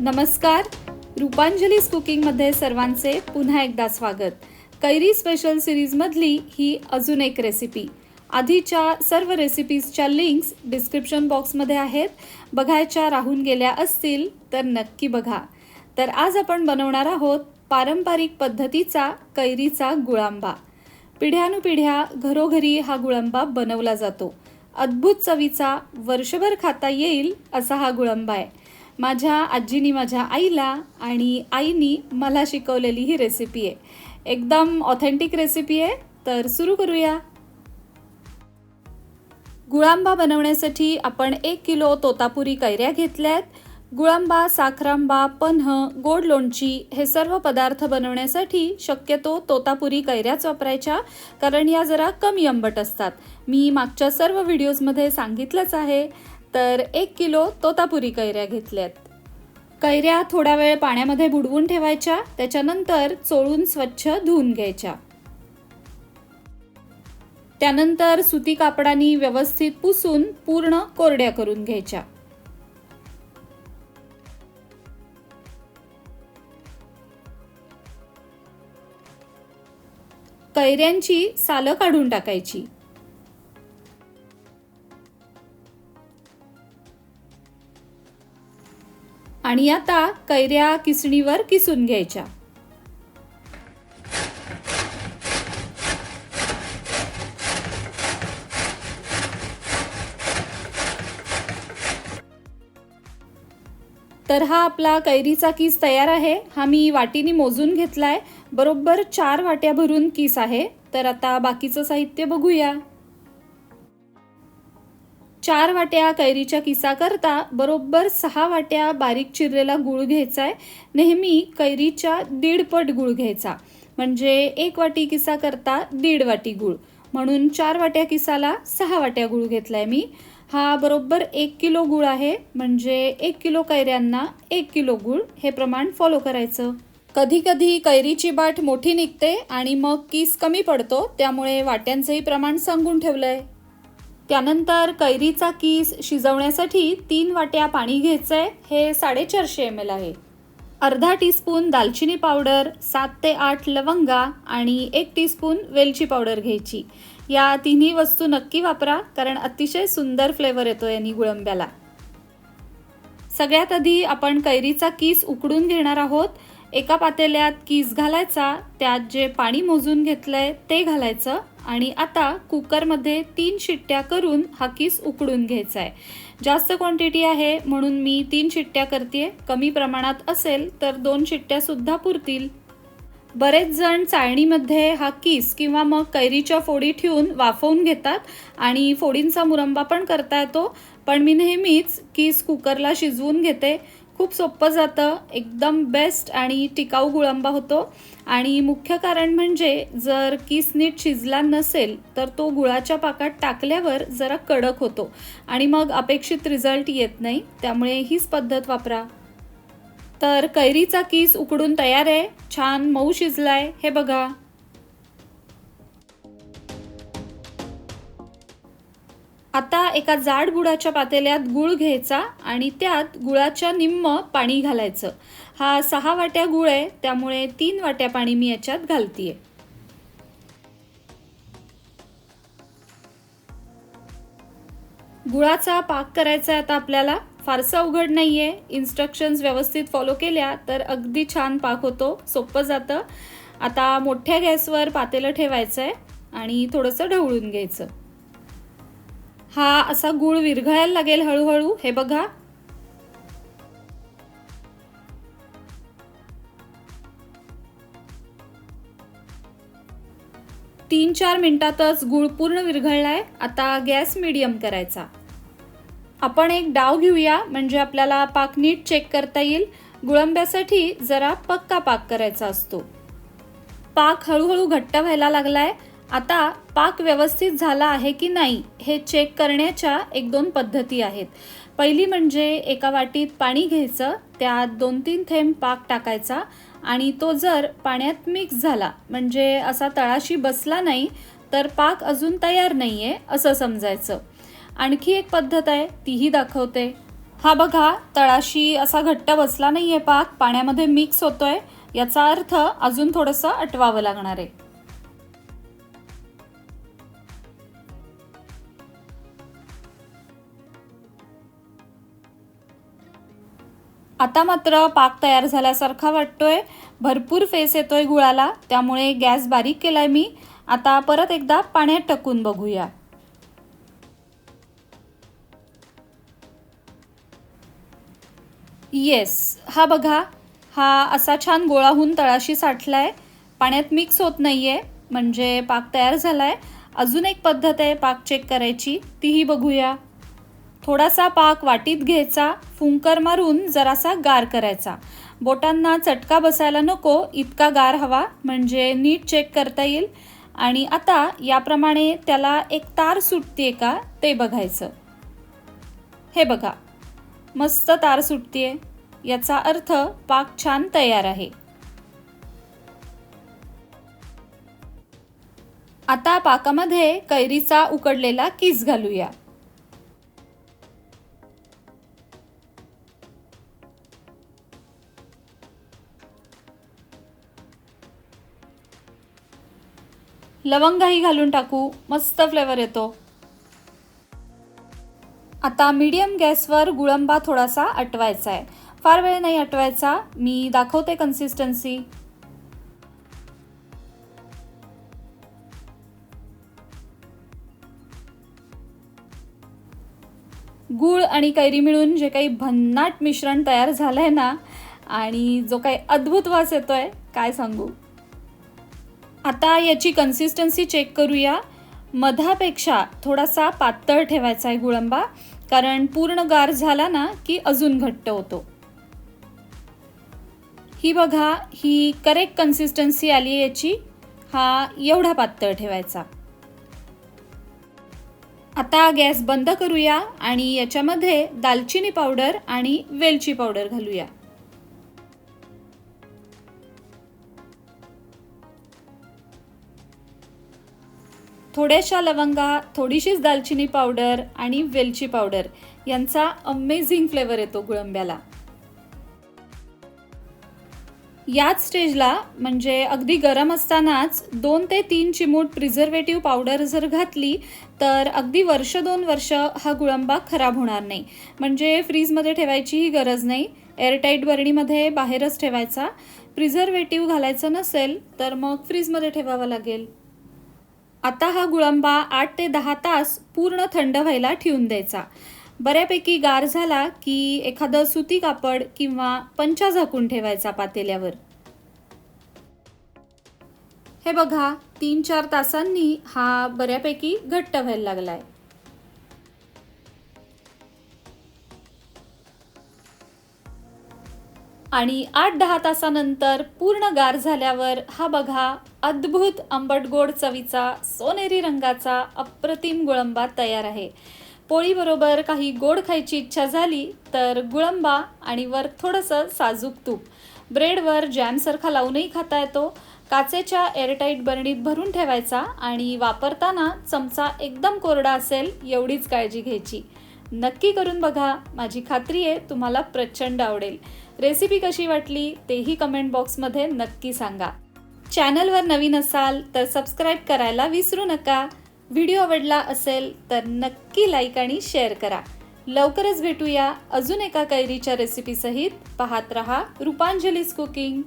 नमस्कार. रूपांजलीस कुकिंगमध्ये सर्वांचे पुन्हा एकदा स्वागत. कैरी स्पेशल सिरीजमधली ही अजून एक रेसिपी आधीच्या सर्व रेसिपीजच्या लिंक्स डिस्क्रिप्शन बॉक्समध्ये आहेत. बघायच्या राहून गेल्या असतील तर नक्की बघा. तर आज आपण बनवणार आहोत पारंपरिक पद्धतीचा कैरीचा गुळांबा. पिढ्यानुपिढ्या घरोघरी हा गुळंबा बनवला जातो. अद्भुत चवीचा वर्षभर खाता येईल असा हा गुळंबा आहे. माझ्या आजीनी माझ्या आईला आणि आईनी मला शिकवलेली ही रेसिपी आहे. एकदम ऑथेंटिक रेसिपी आहे. तर सुरू करूया. गुळांबा बनवण्यासाठी आपण एक किलो तोतापुरी कैऱ्या घेतल्यात. गुळांबा साखरांबा पन्ह गोड लोणची हे सर्व पदार्थ बनवण्यासाठी शक्यतो तोतापुरी कैऱ्याच वापरायच्या कारण या जरा कमी आंबट असतात. मी मागच्या सर्व व्हिडिओजमध्ये सांगितलंच आहे. तर एक किलो तोतापुरी कैऱ्या घेतल्यात. कैऱ्या थोडा वेळ पाण्यामध्ये बुडवून ठेवायच्या त्याच्यानंतर चोळून स्वच्छ धुवून घ्यायच्या. त्यानंतर सुती कापडाने व्यवस्थित पुसून पूर्ण कोरड्या करून घ्यायच्या. कैऱ्यांची सालं काढून टाकायची. आणि आता कैऱ्या किसणीवर किसून घ्यायच्या. तर हा आपला कैरीचा किस तयार आहे. हा मी वाटीने मोजून घेतलाय. बरोबर चार वाट्या भरून किस आहे. तर आता बाकीचं साहित्य बघूया. चार वाट्या कैरीच्या किसाकरता बरोबर सहा वाट्या बारीक चिरलेला गुळ घ्यायचा आहे नेहमी कैरीच्या दीडपट गुळ घ्यायचा. म्हणजे एक वाटी किसा करता दीड वाटी गुळ. म्हणून चार वाट्या किसाला सहा वाट्या गुळ आहे मी. हा बरोबर एक किलो गुळ आहे. म्हणजे एक किलो कैऱ्यांना एक किलो गुळ हे प्रमाण फॉलो करायचं. कधी कधी कैरीची बाट मोठी निघते आणि मग किस कमी पडतो. त्यामुळे वाट्यांचंही प्रमाण सांगून ठेवलं आहे त्यानंतर कैरीचा किस शिजवण्यासाठी तीन वाट्या पाणी घ्यायचं आहे हे साडेचारशे एम एल आहे. अर्धा टीस्पून दालचिनी पावडर सात ते आठ लवंगा आणि एक टीस्पून वेलची पावडर घ्यायची. या तिन्ही वस्तू नक्की वापरा कारण अतिशय सुंदर फ्लेवर येतो यांनी गुळंब्याला. सगळ्यात आधी आपण कैरीचा किस उकडून घेणार आहोत. एका पातेल्यात किस घालायचा त्यात जे पाणी मोजून घेतलंय ते घालायचं आणि आता कुकरमध्ये तीन शिट्ट्या करून हा किस उकडून घ्यायचा आहे जास्त क्वांटिटी आहे म्हणून मी तीन शिट्ट्या करते कमी प्रमाणात असेल तर दोन शिट्ट्यासुद्धा पुरतील. बरेच जण चाळणीमध्ये हा किस किंवा मग कैरीच्या फोडी ठेवून वाफवून घेतात आणि फोडींचा मुरंबा पण करता येतो. पण मी नेहमीच किस कुकरला शिजवून घेते. खूप सोपं जातं. एकदम बेस्ट आणि टिकाऊ गुळंबा होतो. आणि मुख्य कारण म्हणजे जर किस नीट शिजला नसेल तर तो गुळाच्या पाकात टाकल्यावर जरा कडक होतो. आणि मग अपेक्षित रिझल्ट येत नाही. त्यामुळे हीच पद्धत वापरा. तर कैरीचा किस उकडून तयार आहे. छान मऊ शिजलाय. हे बघा. आता एका जाड गुळाच्या पातेल्यात गुळ घ्यायचा आणि त्यात गुळाच्या निम्म पाणी घालायचं. हा सहा वाट्या गुळ आहे त्यामुळे तीन वाट्या पाणी मी याच्यात घालतीये. गुळाचा पाक करायचा आहे आता आपल्याला. फारसा अवघड नाही आहे इन्स्ट्रक्शन्स व्यवस्थित फॉलो केल्या तर अगदी छान पाक होतो. सोपं जातं. आता मोठ्या गॅसवर पातेलं ठेवायचं आहे आणि थोडंसं ढवळून घ्यायचं. हा असा गुळ विरघळायला लागेल हळूहळू. हे बघा. तीन चार मिनिटातच गुळ पूर्ण विरघळलाय. आता गॅस मिडियम करायचा. आपण एक डाव घेऊया म्हणजे आपल्याला पाक नीट चेक करता येईल. गुळंब्यासाठी जरा पक्का पाक करायचा असतो. पाक हळूहळू घट्ट व्हायला लागलाय. आता पाक व्यवस्थित झाला आहे की नाही हे चेक करण्याच्या एक दोन पद्धती आहेत. पहिली म्हणजे एका वाटीत पाणी घ्यायचं त्यात दोन तीन थेंब पाक टाकायचा आणि तो जर पाण्यात मिक्स झाला म्हणजे असा तळाशी बसला नाही तर पाक अजून तयार नाही आहे असं समजायचं. आणखी एक पद्धत आहे तीही दाखवते. हा बघा तळाशी असा घट्ट बसला नाही आहे पाक पाण्यामध्ये मिक्स होतोय याचा अर्थ अजून थोडंसं अटवावं लागणार आहे. आता मात्र पाक तयार झाल्यासारखा वाटतोय. भरपूर फेस येतोय गुळाला. त्यामुळे गॅस बारीक केलाय मी. आता परत एकदा पाण्यात टाकून बघूया. येस हा बघा. हा असा छान गोळाहून तळाशी साठलाय. पाण्यात मिक्स होत नाहीये. म्हणजे पाक तयार झालाय. अजून एक पद्धत आहे पाक चेक करायची. तीही बघूया. थोडासा पाक वाटीत घ्यायचा फुंकर मारून जरासा गार करायचा. बोटांना चटका बसायला नको इतका गार हवा म्हणजे नीट चेक करता येईल. आणि आता याप्रमाणे त्याला एक तार सुटते का ते बघायचं. हे बघा मस्त तार सुटतीये. याचा अर्थ पाक छान तयार आहे. आता पाकामध्ये कैरीचा उकडलेला किस घालूया. लवंगाही घालून टाकू. मस्त फ्लेवर येतो. आता मीडियम गॅसवर गुळंबा थोडासा आटवायचा आहे. फार वेळ नाही आटवायचा. मी दाखवते कन्सिस्टन्सी गूळ आणि कैरी मिळून जे काही भन्नाट मिश्रण तयार झालंय ना आणि जो काही अद्भुत वास येतोय काय सांगू? आता याची कन्सिस्टन्सी चेक करूया. मधापेक्षा थोडासा पातळ ठेवायचा आहे गुळंबा कारण पूर्ण गार झाला ना की अजून घट्ट होतो. ही बघा ही करेक्ट कन्सिस्टन्सी आली आहे याची. हा एवढा पातळ ठेवायचा. आता गॅस बंद करूया आणि याच्यामध्ये दालचिनी पावडर आणि वेलची पावडर घालूया. थोड्याशा लवंगा थोडीशीच दालचिनी पावडर आणि वेलची पावडर यांचा अमेझिंग फ्लेवर येतो गुळंब्याला. याच स्टेजला म्हणजे अगदी गरम असतानाच दोन ते तीन चिमूट प्रिझर्वेटिव्ह पावडर जर घातली तर अगदी वर्ष दोन वर्ष हा गुळंबा खराब होणार नाही. म्हणजे फ्रीजमध्ये ठेवायचीही गरज नाही. एअरटाईट बरणीमध्ये बाहेरच ठेवायचा. प्रिझर्वेटिव्ह घालायचं नसेल तर मग फ्रीजमध्ये ठेवावं लागेल. आता हा गुळंबा आठ ते दहा तास पूर्ण थंड व्हायला ठेवून द्यायचा. बऱ्यापैकी गार झाला की एखादं सुती कापड किंवा पंचा झाकून ठेवायचा पातेल्यावर. हे बघा तीन चार तासांनी हा बऱ्यापैकी घट्ट व्हायला लागलाय. आणि आठ दहा तासानंतर पूर्ण गार झाल्यावर हा बघा अद्भुत आंबट गोड चवीचा सोनेरी रंगाचा अप्रतिम गुळंबा तयार आहे. पोळीबरोबर काही गोड खायची इच्छा झाली तर गुळंबा आणि वर थोडंसं साजूक तूप. ब्रेडवर जॅमसारखा लावूनही खाता येतो. काचेच्या एअरटाईट बरणीत भरून ठेवायचा आणि वापरताना चमचा एकदम कोरडा असेल एवढीच काळजी घ्यायची. नक्की करून बघा माझी खात्री आहे तुम्हाला प्रचंड आवडेल. रेसिपी कशी वाटली तेही कमेंट बॉक्समध्ये नक्की सांगा. चॅनलवर नवीन असाल तर सबस्क्राईब करायला विसरू नका. व्हिडिओ आवडला असेल तर नक्की लाईक आणि शेअर करा. लवकरच भेटूया अजून एका कैरीच्या रेसिपीसहित पाहत रहा रूपांजलीज कुकिंग.